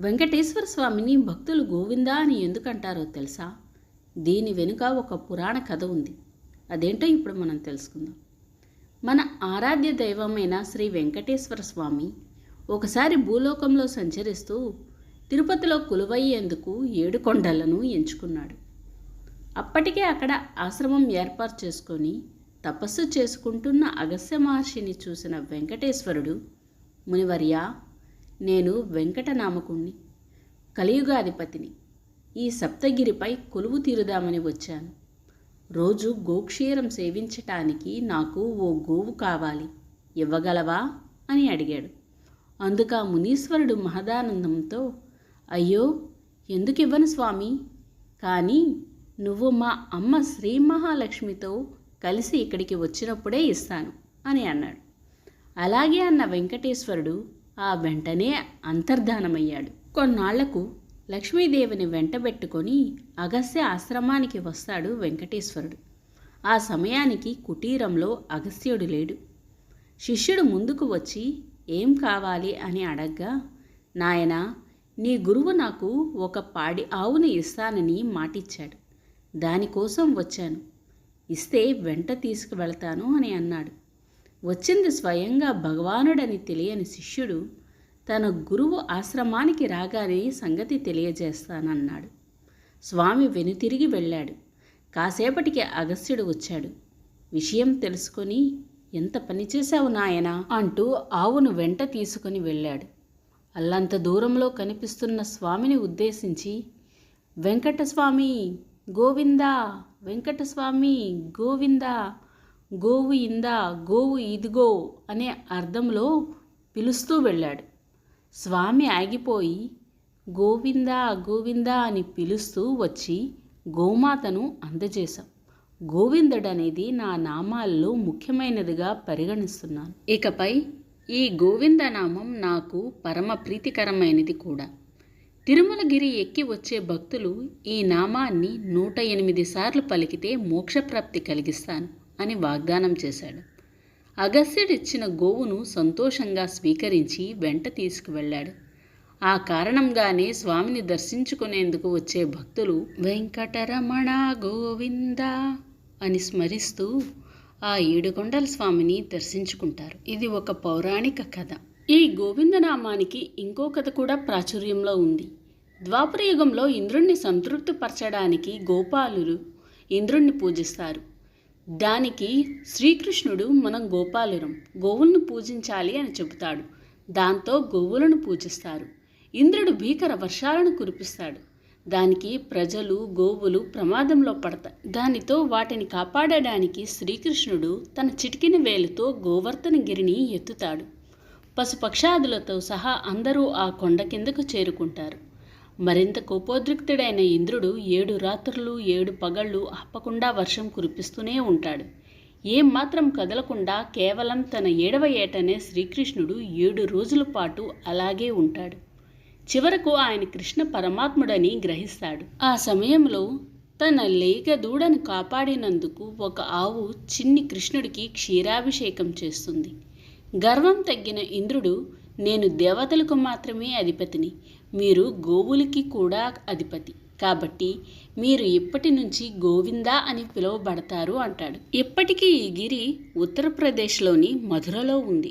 వెంకటేశ్వర స్వామిని భక్తులు గోవిందా అని ఎందుకంటారో తెలుసా? దీని వెనుక ఒక పురాణ కథ ఉంది. అదేంటో ఇప్పుడు మనం తెలుసుకుందాం. మన ఆరాధ్య దైవమైన శ్రీ వెంకటేశ్వర స్వామి ఒకసారి భూలోకంలో సంచరిస్తూ తిరుపతిలో కొలువయ్యేందుకు ఏడు కొండలను ఎంచుకున్నాడు. అప్పటికే అక్కడ ఆశ్రమం ఏర్పాటు చేసుకొని తపస్సు చేసుకుంటున్న అగస్య మహర్షిని చూసిన వెంకటేశ్వరుడు మునివర్య నేను వెంకటనామకుణ్ణి కలియుగాధిపతిని. ఈ సప్తగిరిపై కొలువు తీరుదామని వచ్చాను. రోజు గోక్షీరం సేవించటానికి నాకు ఓ గోవు కావాలి ఇవ్వగలవా? అని అడిగాడు. అందుక మునీశ్వరుడు మహదానందంతో అయ్యో ఎందుకు ఇవ్వను స్వామి? కానీ నువ్వు మా అమ్మ శ్రీ మహాలక్ష్మితో కలిసి ఇక్కడికి వచ్చినప్పుడే ఇస్తాను అని అన్నాడు. అలాగే అన్న వెంకటేశ్వరుడు ఆ వెంటనే అంతర్ధానమయ్యాడు. కొన్నాళ్ళకు లక్ష్మీదేవిని వెంటబెట్టుకొని అగస్త్య ఆశ్రమానికి వస్తాడు వెంకటేశ్వరుడు. ఆ సమయానికి కుటీరంలో అగస్త్యుడు లేడు. శిష్యుడు ముందుకు వచ్చి ఏం కావాలి? అని అడగ్గా నాయన నీ గురువు నాకు ఒక పాడి ఆవును ఇస్తానని మాటిచ్చాడు. దానికోసం వచ్చాను. ఇస్తే వెంట తీసుకువెళతాను అని అన్నాడు. వచ్చింది స్వయంగా భగవానుడని తెలియని శిష్యుడు తన గురువు ఆశ్రమానికి రాగానే సంగతి తెలియజేస్తానన్నాడు. స్వామి వెనుతిరిగి వెళ్ళాడు. కాసేపటికి అగస్త్యుడు వచ్చాడు. విషయం తెలుసుకొని ఎంత పని చేశావు నాయనా అంటూ ఆవును వెంట తీసుకొని వెళ్ళాడు. అల్లంత దూరంలో కనిపిస్తున్న స్వామిని ఉద్దేశించి వెంకటస్వామి గోవిందా వెంకటస్వామి గోవిందా గోవు ఇందా గోవు ఇదిగో అనే అర్థంలో పిలుస్తూ వెళ్ళాడు. స్వామి ఆగిపోయి గోవిందా గోవిందా అని పిలుస్తూ వచ్చి గోమాతను అందజేశాం. గోవిందుడనేది నా నామాల్లో ముఖ్యమైనదిగా పరిగణిస్తున్నాను. ఇకపై ఈ గోవింద నామం నాకు పరమ ప్రీతికరమైనది కూడా. తిరుమలగిరి ఎక్కి వచ్చే భక్తులు ఈ నామాన్ని నూట ఎనిమిది సార్లు పలికితే మోక్షప్రాప్తి కలిగిస్తాను. అని వాగ్దానం చేశాడు. అగస్త్యుడిచ్చిన గోవును సంతోషంగా స్వీకరించి వెంట తీసుకువెళ్ళాడు. ఆ కారణంగానే స్వామిని దర్శించుకునేందుకు వచ్చే భక్తులు వెంకటరమణ గోవింద అని స్మరిస్తూ ఆ ఏడుకొండల స్వామిని దర్శించుకుంటారు. ఇది ఒక పౌరాణిక కథ. ఈ గోవిందనామానికి ఇంకో కథ కూడా ప్రాచుర్యంలో ఉంది. ద్వాపరయుగంలో ఇంద్రుణ్ణి సంతృప్తిపరచడానికి గోపాలులు ఇంద్రుణ్ణి పూజిస్తారు. దానికి శ్రీకృష్ణుడు మనం గోపాలురం గోవులను పూజించాలి అని చెబుతాడు. దాంతో గోవులను పూజిస్తారు. ఇంద్రుడు భీకర వర్షాలను కురిపిస్తాడు. దానికి ప్రజలు గోవులు ప్రమాదంలో పడతాయి. దానితో వాటిని కాపాడడానికి శ్రీకృష్ణుడు తన చిటికిన వేలుతో గోవర్ధనగిరిని ఎత్తుతాడు. పశుపక్షాదులతో సహా అందరూ ఆ కొండ కిందకు చేరుకుంటారు. మరింత కోపోద్రిక్తుడైన ఇంద్రుడు ఏడు రాత్రులు ఏడు పగళ్ళు ఆపకుండా వర్షం కురిపిస్తూనే ఉంటాడు. ఏం మాత్రం కదలకుండా కేవలం తన ఏడవ ఏటనే శ్రీకృష్ణుడు ఏడు రోజుల పాటు అలాగే ఉంటాడు. చివరకు ఆయన కృష్ణ పరమాత్ముడని గ్రహిస్తాడు. ఆ సమయంలో తన లేక దూడను కాపాడినందుకు ఒక ఆవు చిన్ని కృష్ణుడికి క్షీరాభిషేకం చేస్తుంది. గర్వం తగ్గిన ఇంద్రుడు నేను దేవతలకు మాత్రమే అధిపతిని. మీరు గోవులకి కూడా అధిపతి. కాబట్టి మీరు ఇప్పటి నుంచి గోవిందా అని పిలువబడతారు అంటాడు. ఇప్పటికీ ఈ గిరి ఉత్తరప్రదేశ్లోని మధురలో ఉంది.